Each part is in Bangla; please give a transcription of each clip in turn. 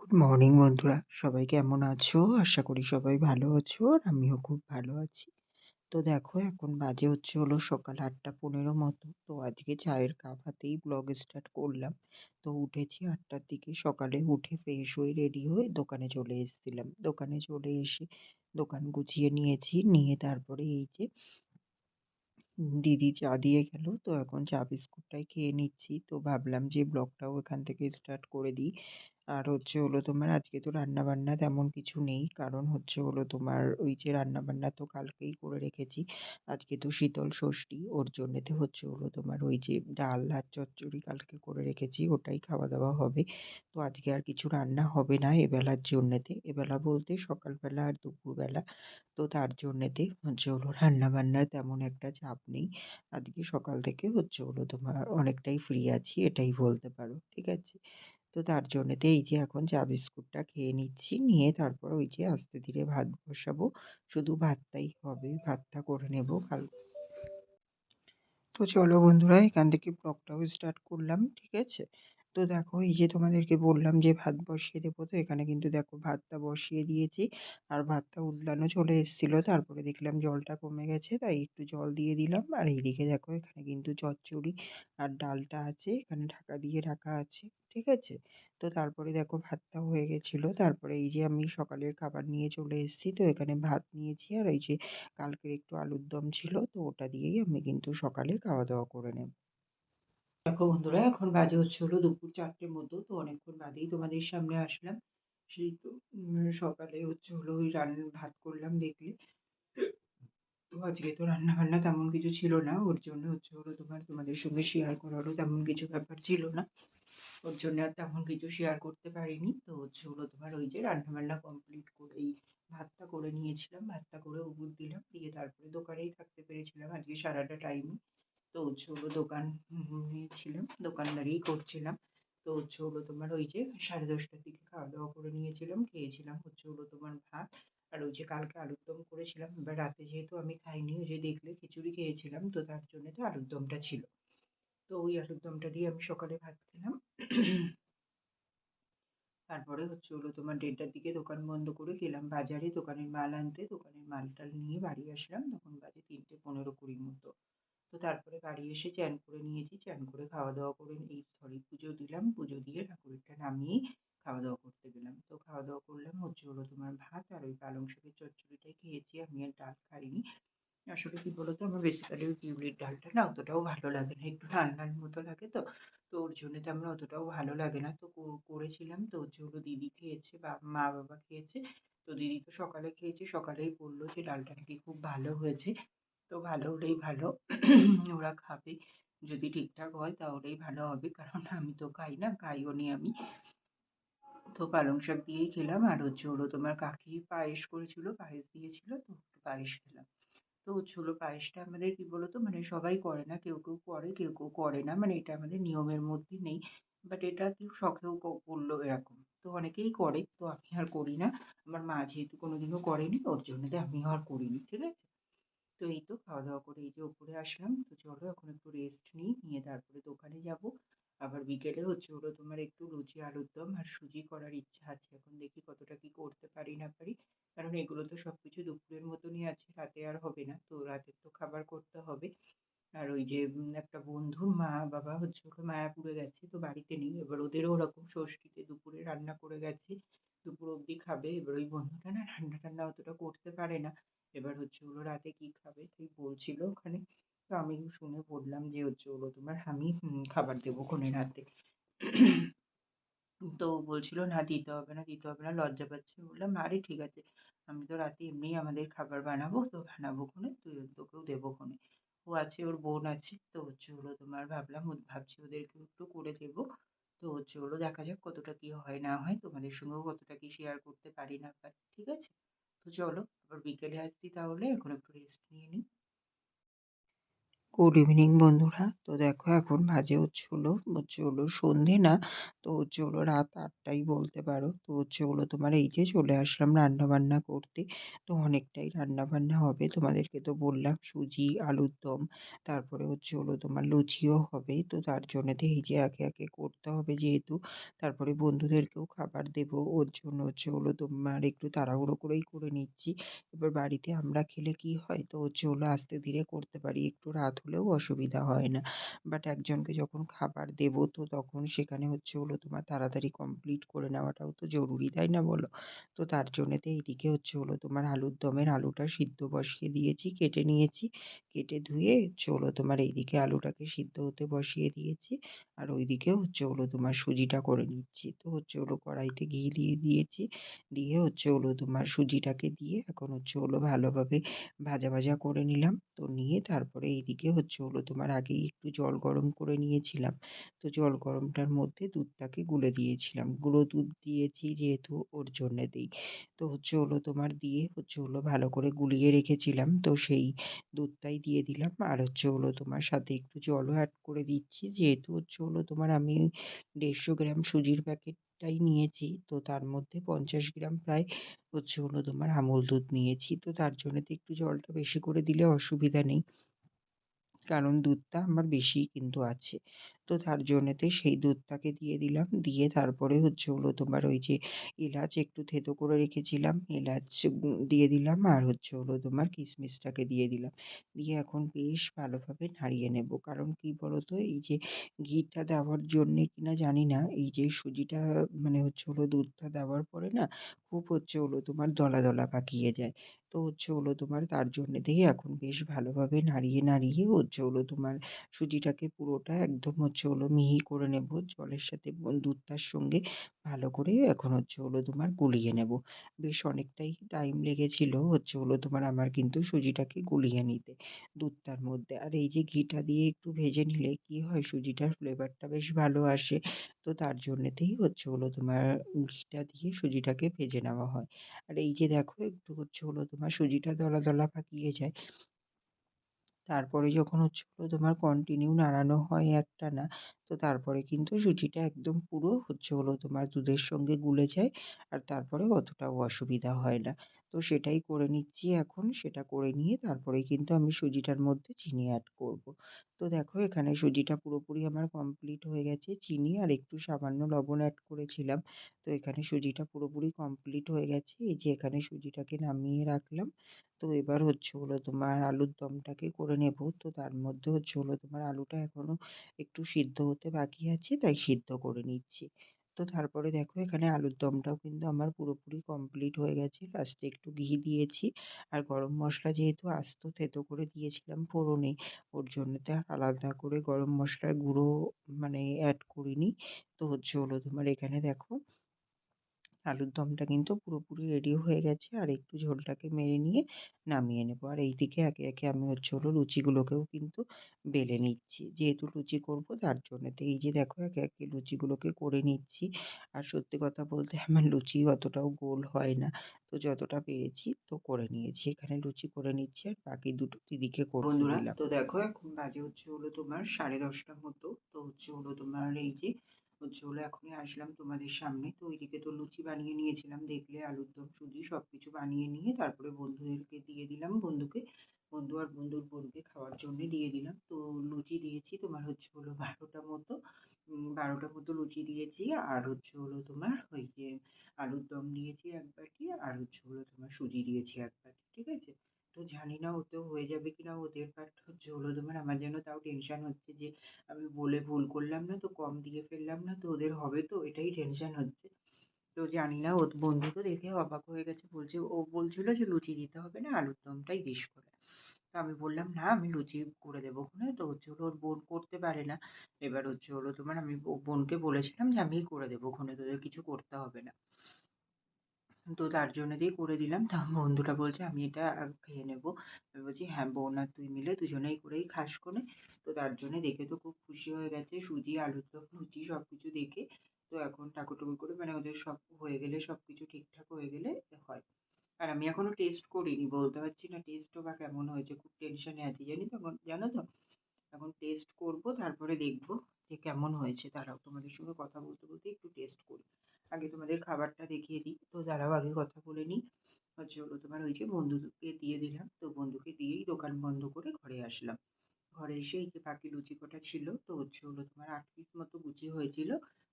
গুড মর্নিং বন্ধুরা। সবাই কেমন আছো? আশা করি সবাই ভালো আছো আর আমিও খুব ভালো আছি। তো দেখো, এখন বাজে হচ্ছে হলো সকাল আটটা পনেরো মতো। তো আজকে চায়ের কাপ হাতেই ব্লগ স্টার্ট করলাম। তো উঠেছি আটটার দিকে। সকালে উঠে ফ্রেশ হয়ে রেডি হয়ে দোকানে চলে এসেছিলাম। দোকানে চলে এসে দোকান গুছিয়ে নিয়েছি। নিয়ে তারপরে এই যে দিদি চা দিয়ে গেল। তো এখন চা বিস্কুটটাই খেয়ে নিচ্ছি। তো ভাবলাম যে ব্লগটাও এখান থেকে স্টার্ট করে দিই। আর হচ্ছে হলো তোমার আজকে তো রান্নাবান্না তেমন কিছু নেই। কারণ হচ্ছে হলো তোমার ওই যে রান্নাবান্না তো কালকেই করে রেখেছি। আজকে তো শীতল ষষ্ঠী, ওর জন্যেতে হচ্ছে হলো তোমার ওই যে ডাল আর চচ্চড়ি কালকে করে রেখেছি, ওটাই খাওয়া দাওয়া হবে। তো আজকে আর কিছু রান্না হবে না এবেলার জন্যেতে। এবেলা বলতে সকালবেলা আর দুপুরবেলা। তো তার জন্যেতে হচ্ছে হলো রান্নাবান্নার তেমন একটা চাপ নেই। আজকে সকাল থেকে হচ্ছে হলো তোমার অনেকটাই ফ্রি আছি, এটাই বলতে পারো, ঠিক আছে? তো তার জন্যেতে এই যে এখন চা বিস্কুটটা খেয়ে নিচ্ছি, নিয়ে তারপর ওই যে আস্তে ধীরে ভাত বসাবো। শুধু ভাতটাই হবে, ভাতটা করে নেব কাল। তো চলো বন্ধুরা, এখান থেকে ব্লগটাও স্টার্ট করলাম, ঠিক আছে? তো দেখো, এই যে তোমাদেরকে বললাম যে ভাত বসিয়ে দেবো, তো এখানে কিন্তু দেখো ভাতটা বসিয়ে দিয়েছি। আর ভাতটা উতলানো চলে এসেছিল, তারপরে দেখলাম জলটা কমে গেছে, তাই একটু জল দিয়ে দিলাম। আর এইদিকে দেখো, এখানে কিন্তু চচ্চড়ি আর ডালটা আছে, এখানে ঢাকা দিয়ে রাখা আছে, ঠিক আছে? তো তারপরে দেখো ভাতটা হয়ে গেছিল, তারপরে এই যে আমি সকালের খাবার নিয়ে চলে এসেছি, তো এখানে ভাত নিয়েছি। আর এই যে কালকের একটু আলুর দম ছিল, তো ওটা দিয়েই আমি কিন্তু সকালে খাওয়া দাওয়া করে নেব। দেখো বন্ধুরা, এখন বাজে হচ্ছে হলো দুপুর চারটের মতো, তো অনেকক্ষণ বাদেই তোমাদের সামনে আসলাম। সেই তো সকালে হচ্ছে হলো ওই রান্না ভাত করলাম দেখলে। তো আজকে তো রান্না বান্না তেমন কিছু ছিল না, ওর জন্য হচ্ছে হলো তোমার, তোমাদের সঙ্গে শেয়ার করারও তেমন কিছু ব্যাপার ছিল না। ওর জন্য আর তেমন কিছু শেয়ার করতে পারিনি। তো হচ্ছে হলো তোমার ওই যে রান্না বান্না কমপ্লিট করেই ভাতটা করে নিয়েছিলাম, ভাতটা করে উবুর দিলাম, দিয়ে তারপরে দোকানেই থাকতে পেরেছিলাম আজকে সারাটা টাইমই তো হচ্ছে হলো দোকান ছিলাম, দোকানদারিই করছিলাম। তো হচ্ছে হলো তোমার ওই যে সাড়ে দশটার দিকে খাওয়া দাওয়া করে নিয়েছিলাম, খেয়েছিলাম হচ্ছে হলো তোমার ভাত। আর ওই যে কালকে আলুর দম করেছিলাম, এবার রাতে যেহেতু আমি খাইনি, ওই যে দেখলে খিচুড়ি খেয়েছিলাম, তো তার জন্য তো আলুর দমটা ছিল। তো ওই আলুর দমটা দিয়ে আমি সকালে ভাত খেলাম। তারপরে হচ্ছে হলো তোমার দেড়টার দিকে দোকান বন্ধ করে গেলাম বাজারে, দোকানের মাল আনতে, দোকানের মাল টাল নিয়ে বাড়ি আসলাম। তখন বাজে তিনটে পনেরো কুড়ির মতো। তো তারপরে বাড়ি এসে চ্যান করে নিয়েছি চ্যান করে খাওয়া দাওয়া করে এই সরি পুজো দিলাম, পুজো দিয়ে ঠাকুরটা নামিয়ে খাওয়া দাওয়া করতে গেলাম। তো খাওয়া দাওয়া করলাম, হচ্ছে হলো তোমার ভাত আর ওই পালং শাকের চচ্চড়িটাই খেয়েছি, আমি আর ডাল খাইনি। আসলে কি বলতো, আমার বেসিক্যালি ওই বিউলির ডালটা না অতটাও ভালো লাগে না, একটু ডাল মতো লাগে তো তো ওর জন্য তো আমার অতটাও ভালো লাগে না। তো করেছিলাম, তো হচ্ছে হলো দিদি খেয়েছে, বা মা বাবা খেয়েছে, তো দিদি তো সকালে খেয়েছে, সকালেই বলল যে ডালটা নাকি খুব ভালো হয়েছে। তো ভালো হলেই ভালো। ওরা খাবে। যদি ঠিকঠাক হয় তাহলেই ভালো হবে। কারণ আমি তো খাই না, খাইও নি আমি। তো পালং শাক দিয়েই খেলাম। আর হচ্ছে হলো তোমার কাকি পায়েস করেছিল, পায়েস দিয়েছিল, তো পায়েস খেলাম। তো হচ্ছে হলো পায়েসটা আমাদের কি বলতো? মানে সবাই করে না, কেউ কেউ করে, কেউ কেউ করে না। মানে এটা আমাদের নিয়মের মধ্যে নেই। বাট এটা কেউ শখেও করল এরকম। তো অনেকেই করে, তো আমি আর করি না। আমার মা যেহেতু কোনোদিনও করেনি ওর জন্য আমিও আর করিনি, ঠিক আছে? তো এই তো খাওয়া দাওয়া করে এই যে উপরে আসলাম। তো চলো এখন একটু রেস্ট নিই, নিয়ে তারপরে দোকানে যাব। আবার বিকেলে হচ্ছে হলো তোমার একটু লুচি আলুর দম আর সুজি করার ইচ্ছা আছে। এখন দেখি কতটা কি করতে পারি না পারি। কারণ এগুলো তো সব কিছু দুপুরের মতনই আছে, রাতে আর হবে না। তো রাতের তো খাবার করতে হবে। আর ওই যে একটা বন্ধুর মা, বাবা হচ্ছে হলো মায়াপুরে গেছে, তো বাড়িতে নেই। এবার ওদেরও ওরকম ষষ্ঠীতে দুপুরে রান্না করে গেছে। দুপুর অবধি খাবে। এবার ওই বন্ধুটা না রান্না টান্না অতটা করতে পারে না। এবার হচ্ছে হলো রাতে কি খাবে? সেই বলছিল ওখানে। তো আমি শুনে বললাম যে হচ্ছে হলো তোমার আমি খাবার দেবো ক্ষণে রাতে। তো বলছিল, না, দিতে হবে না, দিতে হবে না, লজ্জা পাচ্ছে। বললাম, আরে, ঠিক আছে। আমি তো রাতে এমনিই আমাদের খাবার বানাবো, তো বানাবো ক্ষণে তুই তোকেও দেবো ক্ষণে ও আছে, ওর বোন আছে, তো হচ্ছে হলো তোমার ভাবলাম ভাবছি ওদেরকে একটু করে দেবো। তো হচ্ছে হলো দেখা যাক কতটা কি হয়, না হয় তোমাদের সঙ্গেও কতটা কি শেয়ার করতে পারি না পারি, ঠিক আছে? তো চলো আবার বিকেলে আসছি তাহলে এখন একটু রেস্ট নিয়ে নিই গুড ইভিনিং বন্ধুরা। তো দেখো, এখন বাজে হচ্ছে হলো হচ্ছে হলো সন্ধে না, তো হচ্ছে হলো রাত আটটাই বলতে পারো। তো হচ্ছে হলো তোমার এই যে চলে আসলাম রান্না বান্না করতে। তো অনেকটাই রান্না বান্না হবে, তোমাদেরকে তো বললাম, সুজি, আলুর দম, তারপরে হচ্ছে হলো তোমার লুচিও হবে। তো তার জন্যতে এই যে একে একে করতে হবে যেহেতু, তারপরে বন্ধুদেরকেও খাবার দেবো। ওর জন্য হচ্ছে হলো তোমার একটু তাড়াহুড়ো করেই করে নিচ্ছি। এবার বাড়িতে আমরা খেলে কি হয়? তো হচ্ছে হলো আস্তে ধীরে করতে পারি, একটু রাত হলেও অসুবিধা হয় না। বাট একজনকে যখন খাবার দেবো তো তখন সেখানে হচ্ছে হলো তোমার তাড়াতাড়ি কমপ্লিট করে নেওয়াটাও তো জরুরি, তাই না বলো? তো তার জন্যেতে এইদিকে হচ্ছে হলো তোমার আলুর দমের আলুটা সিদ্ধ বসিয়ে দিয়েছি, কেটে নিয়েছি, কেটে ধুয়ে হচ্ছে হলো তোমার এইদিকে আলুটাকে সিদ্ধ হতে বসিয়ে দিয়েছি আর ওইদিকে হচ্ছে হলো তোমার সুজিটা করে নিচ্ছি। তো হচ্ছে হলো কড়াইতে ঘি দিয়ে দিয়েছি, দিয়ে হচ্ছে হলো তোমার সুজিটাকে দিয়ে এখন হচ্ছে হলো ভালোভাবে ভাজা ভাজা করে নিলাম। তো নিয়ে তারপরে এইদিকে হচ্ছে হলো তোমার আগেই একটু জল গরম করে নিয়েছিলাম। তো জল গরমটার মধ্যে দুধটাকে গুলে দিয়েছিলাম। গুঁড়ো দুধ দিয়েছি যেহেতু ওর জন্যে দিই তো হচ্ছে হলো তোমার দিয়ে হচ্ছে হলো ভালো করে গুলিয়ে রেখেছিলাম। তো সেই দুধটাই দিয়ে দিলাম। আর হচ্ছে হলো তোমার সাথে একটু জলও অ্যাড করে দিচ্ছি। যেহেতু হচ্ছে হলো তোমার আমি দেড়শো গ্রাম সুজির প্যাকেট প্যাকেটটাই নিয়েছি। তো তার মধ্যে পঞ্চাশ গ্রাম প্রায় হচ্ছে হলো তোমার আমুল দুধ নিয়েছি। তো তার জন্যেতে একটু জলটা বেশি করে দিলে অসুবিধা নেই। কারণ দুধটা আমার বেশিই কিন্তু আছে। তো তার জন্যেতে সেই দুধটাকে দিয়ে দিলাম। দিয়ে তারপরে হচ্ছে হলো তোমার ওই যে এলাচ একটু থেতো করে রেখেছিলাম। এলাচ দিয়ে দিলাম আর হচ্ছে হলো তোমার কিশমিশটাকে দিয়ে দিলাম। দিয়ে এখন বেশ ভালোভাবে নাড়িয়ে নেব। কারণ কী বলো তো এই যে ঘিটা দেওয়ার জন্যে কিনা জানি না, এই যে সুজিটা মানে হচ্ছে হলো দুধটা দেওয়ার পরে না খুব হচ্ছে হলো তোমার দলা দলা পাকিয়ে যায়। তো হচ্ছে হলো তোমার তার জন্যেতেই এখন বেশ ভালোভাবে নাড়িয়ে নাড়িয়ে হচ্ছে হলো তোমার সুজিটাকে পুরোটা একদম হচ্ছে হলো মিহি করে নেব, জলের সাথে দুধটার সঙ্গে ভালো করে এখন হচ্ছে হলো তোমার গুলিয়ে নেব। বেশ অনেকটাই টাইম লেগেছিল হচ্ছে হলো তোমার আমার কিন্তু সুজিটাকে গুলিয়ে নিতে দুধটার মধ্যে। আর এই যে ঘিটা দিয়ে একটু ভেজে নিলে কি হয় সুজিটার ফ্লেভারটা বেশ ভালো আসে, তো তার জন্যেতেই হচ্ছে হলো তোমার ঘিটা দিয়ে সুজিটাকে ভেজে নেওয়া হয়। আর এই যে দেখো একটু হচ্ছে হলো তোমার সুজিটা দলা দলা পাকিয়ে যায় তারপরে যখন হচ্ছে তোমার কন্টিনিউ নাড়ানো হয় একটা না, তো তারপরে কিন্তু সুজিটা একদম পুরো হচ্ছে হলো তোমার দুধের সঙ্গে গুলে যায়, আর তারপরে অতটাও অসুবিধা হয় না। তো সেটাই করে নিচ্ছি এখন, সেটা করে নিয়ে তারপরেই কিন্তু আমি সুজিটার মধ্যে চিনি অ্যাড করব। তো দেখো এখানে সুজিটা পুরোপুরি আমার কমপ্লিট হয়ে গেছে চিনি আর একটু সামান্য লবণ অ্যাড করেছিলাম। তো এখানে সুজিটা পুরোপুরি কমপ্লিট হয়ে গেছে। এই যে এখানে সুজিটাকে নামিয়ে রাখলাম। তো এবার হচ্ছে হলো তোমার আলুর দমটাকে করে নেব। তো তার মধ্যে হচ্ছে হলো তোমার আলুটা এখনও একটু সিদ্ধ হতে বাকি আছে, তাই সিদ্ধ করে নিচ্ছি। তো তারপরে দেখো এখানে আলুর দমটাও কিন্তু আমার পুরোপুরি কমপ্লিট হয়ে গেছে। লাস্টে একটু ঘি দিয়েছি। আর গরম মশলা যেহেতু আস্ত, থেতো করে দিয়েছিলাম ফোড়নে, ওর জন্য তো আর আলাদা করে গরম মশলার গুঁড়ো মানে অ্যাড করিনি। তো হচ্ছে হলো তোমার এখানে দেখো আলুর দমটা কিন্তু পুরোপুরি রেডি হয়ে গেছে আর একটু ঝোলটাকে মেরে নিয়ে নামিয়ে নেব। আর এইদিকে একে একে আমি হচ্ছে হলো লুচিগুলোকেও কিন্তু বেলে নিচ্ছি। যেহেতু লুচি করব তার জন্যে এই যে দেখো একে একে লুচিগুলোকে করে নিচ্ছি। আর সত্যি কথা বলতে আমার লুচি অতটাও গোল হয় না। তো যতটা পেরেছি তো করে নিয়েছি। এখানে লুচি করে নিচ্ছি আর বাকি দুটো দিদিকে করতে দিলাম। তো দেখো এখন বাজে হচ্ছে হলো তোমার সাড়ে দশটার মতো। তো হচ্ছে হলো তোমার এই যে হচ্ছে হলো এখনই আসলাম তোমাদের সামনে। তো ওইদিকে তো লুচি বানিয়ে নিয়েছিলাম, দেখলে আলুর দম, সুজি সব কিছু বানিয়ে নিয়ে তারপরে বন্ধুদেরকে দিয়ে দিলাম, বন্ধুকে, বন্ধু আর বন্ধুর বোনকে খাওয়ার জন্যে দিয়ে দিলাম। তো লুচি দিয়েছি, তোমার হচ্ছে হলো বারোটা মতো বারোটা মতো লুচি দিয়েছি, আর হচ্ছে হলো তোমার ওই যে আলুর দম দিয়েছি এক বাটি, আর হচ্ছে হলো তোমার সুজি দিয়েছি এক বাটি, ঠিক আছে? তো জানি না ওতেও হয়ে যাবে কিনা, ওদের পার্ট হচ্ছে হলো তোমার আমার যেন তাও টেনশন হচ্ছে যে, আমি বলে ভুল করলাম না, তো কম দিয়ে ফেললাম না, তো ওদের হবে তো, এটাই টেনশন হচ্ছে। তো জানি না, ওর বন্ধু তো দেখে অবাক হয়ে গেছে, বলছে, ও বলছিল যে লুচি দিতে হবে না, আলুর দমটাই দিস করে। তো আমি বললাম, না, আমি লুচি করে দেবো ওখানে তো হচ্ছে হলো ওর বোন করতে পারে না। এবার হচ্ছে হলো তোমার আমি বোনকে বলেছিলাম যে, আমিই করে দেবো, ওখানে তোদের কিছু করতে হবে না। তো তার জন্য দিয়ে করে দিলাম। তা বন্ধুটা বলছে, আমি এটা খেয়ে নেব। আমি বলছি হ্যাঁ বোন আর তুই মিলে দুজনেই করেই খাস করে। তো তার জন্য দেখে তো খুব খুশি হয়ে গেছে। সুজি আলুর দম লুচি সব কিছু দেখে তো এখন ঠাকুর করে মানে ওদের সব হয়ে গেলে সব কিছু ঠিকঠাক হয়ে গেলে হয়। আর আমি এখনও টেস্ট করিনি, বলতে পারছি না টেস্টও বা কেমন হয়েছে। খুব টেনশনে আছি, জানি তো জানো তো? এখন টেস্ট করব, তারপরে দেখব যে কেমন হয়েছে। তারাও তোমাদের সঙ্গে কথা বলতে বলতে একটু টেস্ট করি আগে তোমাদের খাবারটা দেখিয়ে দিই। তো দাঁড়াও, আগে কথা বলে নিই। হচ্ছে হলো তোমার ওই যে বন্ধুকে দিয়ে দিলাম। তো বন্ধুকে দিয়েই দোকান বন্ধ করে ঘরে আসলাম। ঘরে এসে এই যে বাকি লুচি কটা ছিল, তো হচ্ছে হলো তোমার আট পিস মতো লুচি হয়েছিল।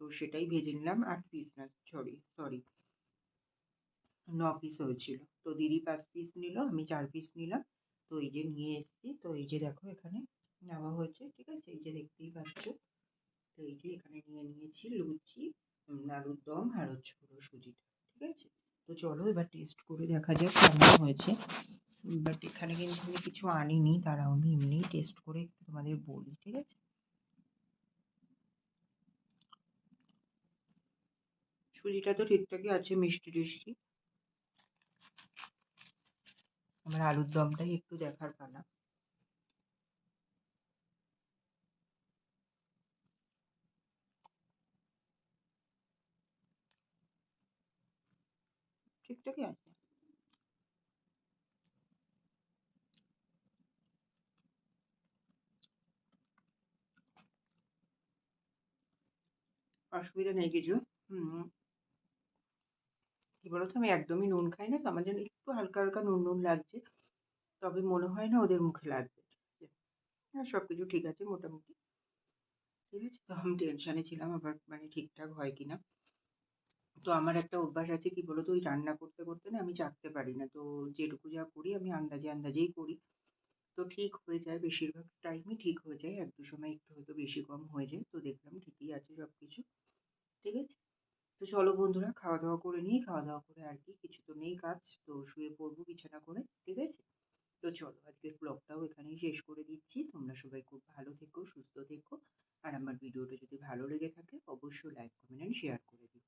তো সেটাই ভেজে নিলাম। আট পিস না সরি সরি ন পিস হয়েছিল। তো দিদি পাঁচ পিস নিল, আমি চার পিস নিলাম। তো এই যে নিয়ে এসেছি। তো এই যে দেখো, এখানে নেওয়া হয়েছে, ঠিক আছে? এই যে দেখতেই পাচ্ছ। তো এই যে এখানে নিয়ে নিয়েছি লুচি। আলুর দম আর হচ্ছে হলো সুজিটা, ঠিক আছে? তো চলো এবার টেস্ট করে দেখা যাক কেমন হয়েছে। বাট এখানে কিন্তু আমি কিছু আনিনি তারাও আমি এমনিই টেস্ট করে তোমাদের বলি, ঠিক আছে? সুজিটা তো ঠিকঠাকই আছে, মিষ্টি টিষ্টি। আমার আলুর দমটাই একটু দেখার পালা। ঠিকঠাকই আছে। অসুবিধা নেই কিছু, হুম। কী বলতো, আমি একদমই নুন খাই না তো আমার জন্য একটু হালকা হালকা নুন নুন লাগছে, তবে মনে হয় না ওদের মুখে লাগবে। হ্যাঁ সব কিছু ঠিক আছে মোটামুটি। ঠিক আছে, তো আমি টেনশানে ছিলাম, আবার মানে ঠিকঠাক হয় কি না তো আমার একটা অভ্যাস আছে কি বলতো? ওই রান্না করতে করতে না আমি চাখতে পারি না। তো যেটুকু যা করি আমি আন্দাজে, আন্দাজেই করি। তো ঠিক হয়ে যায়, বেশিরভাগ টাইমই ঠিক হয়ে যায়। এক দু সময় একটু হয়তো বেশি কম হয়ে যায়। তো দেখলাম ঠিকই আছে সব কিছু ঠিক আছে? তো চলো বন্ধুরা খাওয়া দাওয়া করে নিই খাওয়া দাওয়া করে আর কি, কিছু তো নেই কাজ। তো শুয়ে পড়ব বিছানা করে। ঠিক আছে? তো চলো, আজকের ব্লগটাও এখানেই শেষ করে দিচ্ছি। তোমরা সবাই খুব ভালো থেকো, সুস্থ থেকো। আর আমার ভিডিওটা যদি ভালো লেগে থাকে, অবশ্যই লাইক কমেন্ট অ্যান্ড শেয়ার করে।